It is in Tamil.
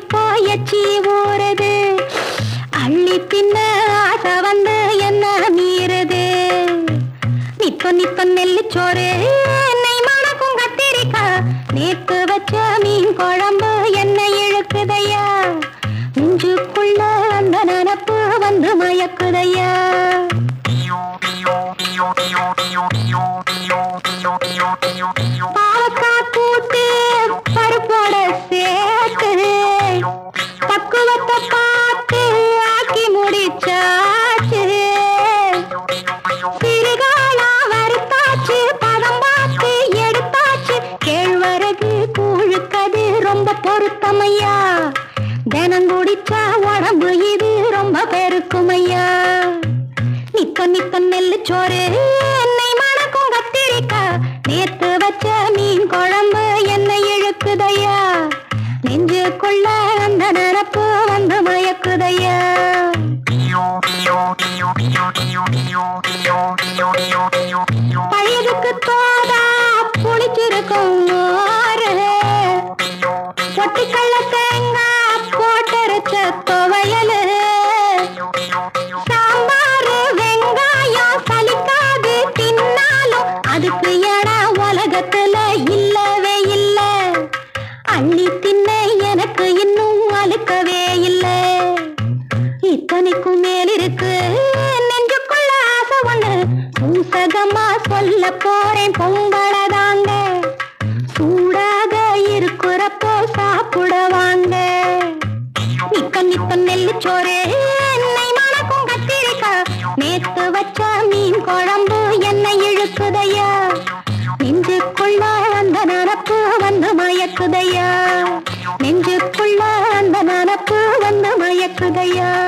எனக்கு இப்போ எச்சி ஊறுது. அள்ளி தின்ன ஆசை வந்து என்ன மீறுது? நிப்ப நிப்ப நெல்லு சோறு என்னை மணக்கும் கத்திரிக்கா நேத்து வச்ச மீன் குழம்பு என்னை இழுக்குதையா? நெஞ்சுக்குள்ள அந்த நினப்பு வந்து மயக்குதையா? பாவக்காய் தினம் குடிச்சா உடம்பு இது ரொம்ப பெருக்கும் ஐயா நித்த நித்த நெல்லு சோறு. என்னை மணக்கும் கத்திரிக்கா. நேத்து வச்ச மீன் குழம்பு என்னை இழுக்குதையா. நெஞ்சு கொள்ள அந்த நினப்பு வந்து மயக்குதையா. பழையதுக்கு தோதா புளிச்சிருக்கும் அண்ணி தின்ன எனக்கு இன்னும் அழுக்கவே இல்லை. இத்தனைக்கும் மேல் இருக்கு. நெஞ்சுக்குள்ள ஆசை ஒண்ணு. பூசகமா சொல்ல போறேன் பொங்கலதாங்க சூடாக இருக்கிறப்போ சாப்பிட வாங்க. நித்தம் நித்தம் நெல்லு சோறே. 輝